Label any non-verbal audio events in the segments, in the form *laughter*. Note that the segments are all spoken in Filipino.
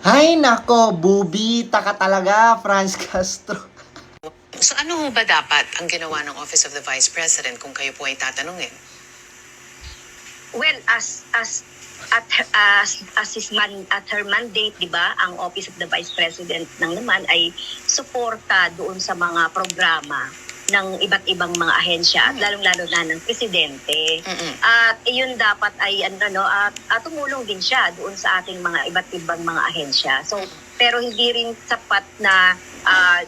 Ay nako, bubita ka talaga, Franz Castro. So ano ho ba dapat ang ginawa ng Office of the Vice President kung kayo po ay tatanungin? Well, as as at her- as as his man at her mandate, 'di ba, ang Office of the Vice President nang naman ay suporta doon sa mga programa ng iba't ibang mga ahensya at lalong-lalo na ng presidente. Mm-mm. At iyon dapat ay ano no, at, at tumulong din siya doon sa ating mga iba't ibang mga ahensya. So, pero hindi rin sapat na ah,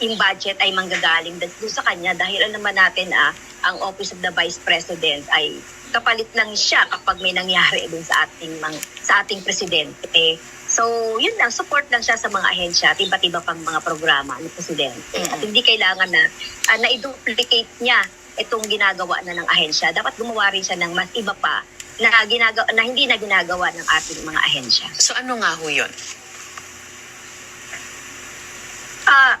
yung budget ay manggagaling doon sa kanya dahil alam naman natin ah, ang Office of the Vice President ay kapalit lang siya kapag may nangyari *laughs* doon sa ating mang, sa ating presidente. So, yun lang, support lang siya sa mga ahensya at iba't iba pang mga programa ng presidente. At hindi kailangan na uh, na-duplicate niya itong ginagawa na ng ahensya. Dapat gumawa rin siya ng mas iba pa na, ginagawa, na hindi na ginagawa ng ating mga ahensya. So ano nga ho yun? Ah,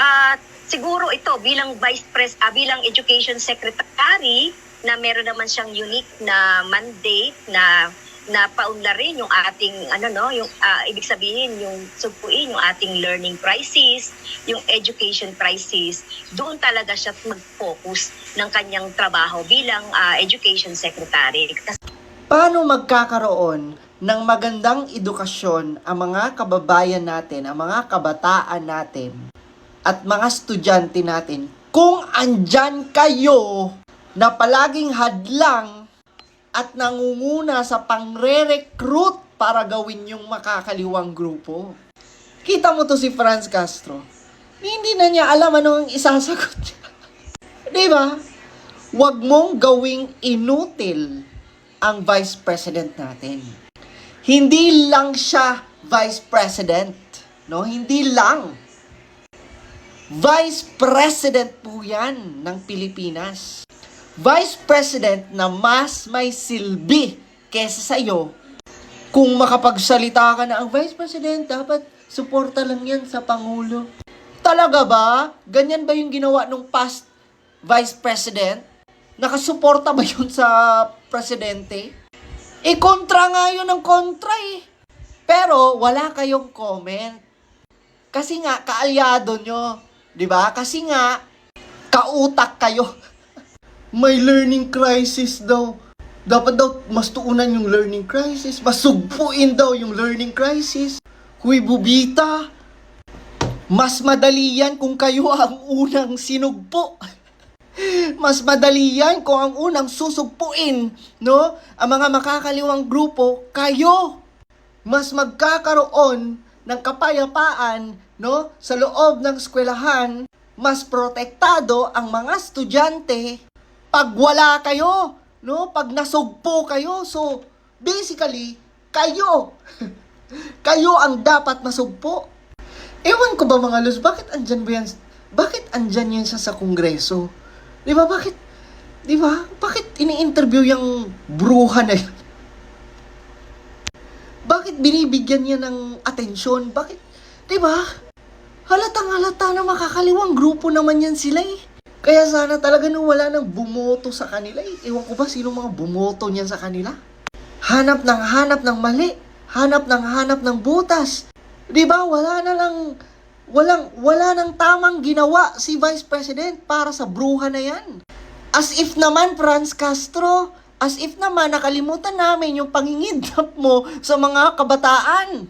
ah, siguro ito bilang vice pres ah, bilang education secretary na meron naman siyang unique na mandate na na paunlarin yung ating ano no yung ah, ibig sabihin yung sugpuin yung ating learning crisis yung education crisis doon talaga siya mag-focus ng kanyang trabaho bilang ah, education secretary. Kasi Paano magkakaroon ng magandang edukasyon ang mga kababayan natin, ang mga kabataan natin, at mga estudyante natin kung andyan kayo na palaging hadlang at nangunguna sa pangre-recruit para gawin yung makakaliwang grupo. Kita mo to si Franz Castro. Hindi na niya alam ano ang isasagot niya. *laughs* Di ba? Huwag mong gawing inutil ang Vice President natin. Hindi lang siya Vice President. No? Hindi lang. Vice President po yan ng Pilipinas. Vice President na mas may silbi kesa sa iyo. Kung makapagsalita ka na ang Vice President, dapat suporta lang yan sa Pangulo. Talaga ba? Ganyan ba yung ginawa nung past Vice President? Nakasuporta ba yun sa Presidente? Eh, kontra nga yun ng kontra eh. Pero, wala kayong comment. Kasi nga, kaalyado nyo. Di ba? Kasi nga, kautak kayo. May learning crisis daw. Dapat daw mas tuunan yung learning crisis. Mas sugpuin daw yung learning crisis. Huy, bubita. Mas madali yan kung kayo *laughs* ang unang sinugpo. Mas madali yan kung ang unang susugpuin, no? Ang mga makakaliwang grupo, kayo. Mas magkakaroon ng kapayapaan, no? Sa loob ng eskwelahan, mas protektado ang mga estudyante pag wala kayo, no? Pag nasugpo kayo. So, basically, kayo. *laughs* kayo ang dapat masugpo. Ewan ko ba mga Luz, bakit andyan ba yan? Bakit andyan yan siya sa kongreso? Di ba, bakit? Di ba? Bakit ini-interview yung bruha na yun? *laughs* Bakit binibigyan niya ng atensyon? Bakit? Di ba? Halatang halata na makakaliwang grupo naman yan sila eh. Kaya sana talaga nung wala nang bumoto sa kanila eh. Ewan ko ba sino mga bumoto niyan sa kanila? Hanap ng hanap ng mali. Hanap ng hanap ng butas. Di ba? Wala na lang walang wala nang tamang ginawa si Vice President para sa bruha na yan. As if naman Franz Castro, as if naman nakalimutan namin yung pangingidnap mo sa mga kabataan.